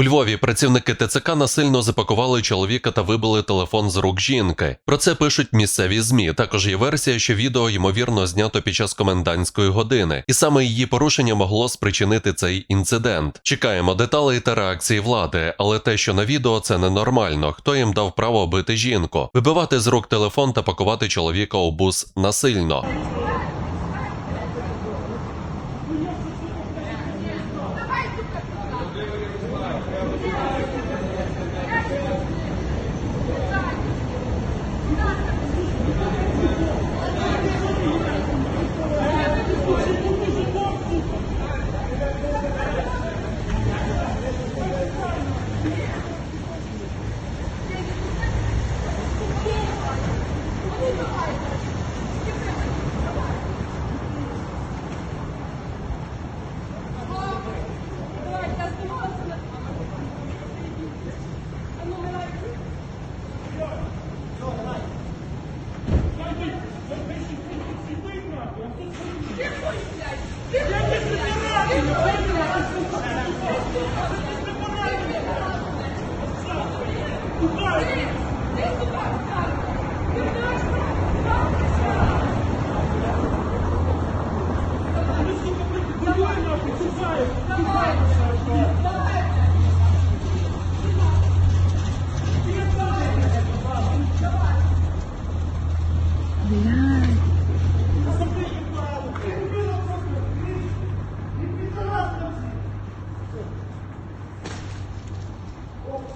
У Львові працівники ТЦК насильно запакували чоловіка та вибили телефон з рук жінки. Про це пишуть місцеві змі. Також є версія, що відео ймовірно знято під час комендантської години, і саме її порушення могло спричинити цей інцидент. Чекаємо деталей та реакції влади, але те, що на відео, це ненормально. Хто їм дав право бити жінку, вибивати з рук телефон та пакувати чоловіка у бус насильно. В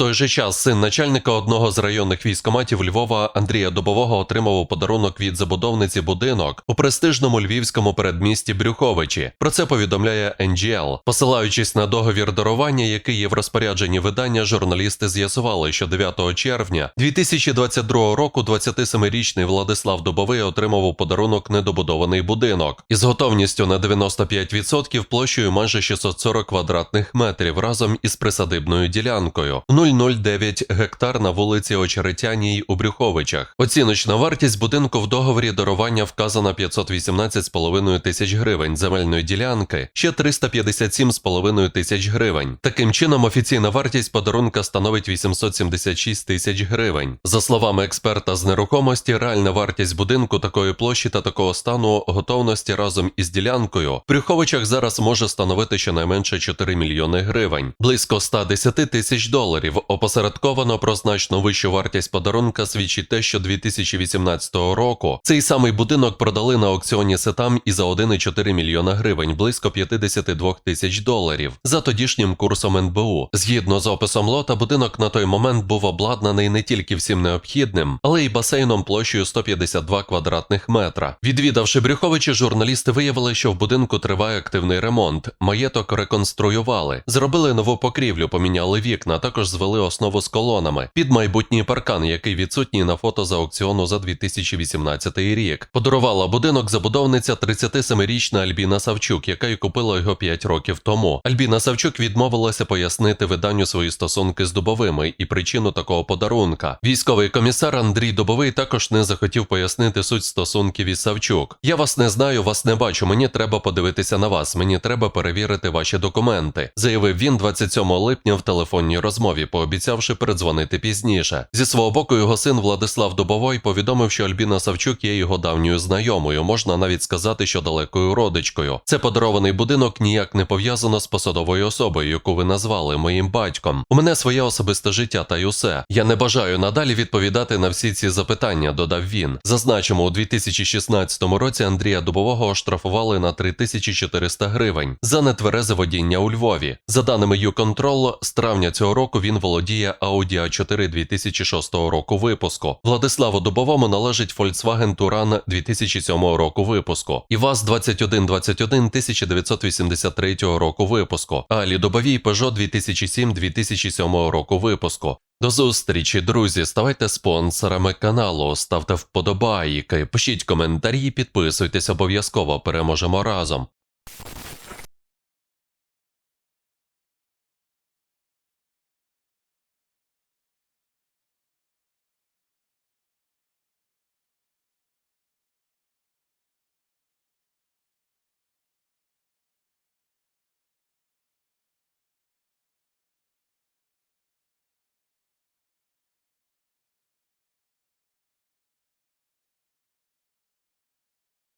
той же час син начальника одного з районних військоматів Львова Андрія Добового отримав подарунок від забудовниці будинок у престижному львівському передмісті Брюховичі. Про це повідомляє NGL. Посилаючись на договір дарування, який є в розпорядженні видання, журналісти з'ясували, що 9 червня 2022 року 27-річний Владислав Добовий отримав у подарунок недобудований будинок із готовністю на 95% площею майже 640 квадратних метрів разом із присадибною ділянкою. 009 гектар на вулиці Очеретяній у Брюховичах. Оціночна вартість будинку в договорі дарування вказана 518,5 тисяч гривень, земельної ділянки ще 357,5 тисяч гривень. Таким чином, офіційна вартість подарунка становить 876 тисяч гривень. За словами експерта з нерухомості, реальна вартість будинку такої площі та такого стану готовності разом із ділянкою в Брюховичах зараз може становити щонайменше 4 мільйони гривень, близько 110 тисяч доларів. Опосередковано про значно вищу вартість подарунка свідчить те, що 2018 року цей самий будинок продали на аукціоні Сетам і за 1,4 мільйона гривень, близько 52 тисяч доларів за тодішнім курсом НБУ. Згідно з описом лота, будинок на той момент був обладнаний не тільки всім необхідним, але й басейном площею 152 квадратних метра. Відвідавши Брюховичі, журналісти виявили, що в будинку триває активний ремонт. Маєток реконструювали, зробили нову покрівлю, поміняли вікна, також звели основу з колонами під майбутній паркан, який відсутній на фото з аукціону за 2018 рік. Подарувала будинок забудовниця 37-річна Альбіна Савчук, яка й купила його 5 років тому. Альбіна Савчук відмовилася пояснити виданню свої стосунки з Дубовими і причину такого подарунка. Військовий комісар Андрій Дубовий також не захотів пояснити суть стосунків із Савчук. Я вас не знаю, вас не бачу. Мені треба подивитися на вас. Мені треба перевірити ваші документи, заявив він 27 липня в телефонній розмові, пообіцявши передзвонити пізніше. Зі свого боку, його син Владислав Дубовой повідомив, що Альбіна Савчук є його давньою знайомою, можна навіть сказати, що далекою родичкою. Це подарований будинок ніяк не пов'язано з посадовою особою, яку ви назвали моїм батьком. У мене своє особисте життя та й усе. Я не бажаю надалі відповідати на всі ці запитання, додав він. Зазначимо, у 2016 році Андрія Дубового оштрафували на 3400 гривень за нетверезе водіння у Львові. За даними YouControl, з травня цього року він володіє Audi A4 2006 року випуску. Владиславу Дубовому належить Volkswagen Touran 2007 року випуску. І ВАЗ 2121 1983 року випуску. Алі Дубовій Peugeot 2007 2007 року випуску. До зустрічі, друзі. Ставайте спонсорами каналу, ставте вподобайки, пишіть коментарі, підписуйтесь обов'язково. Переможемо разом.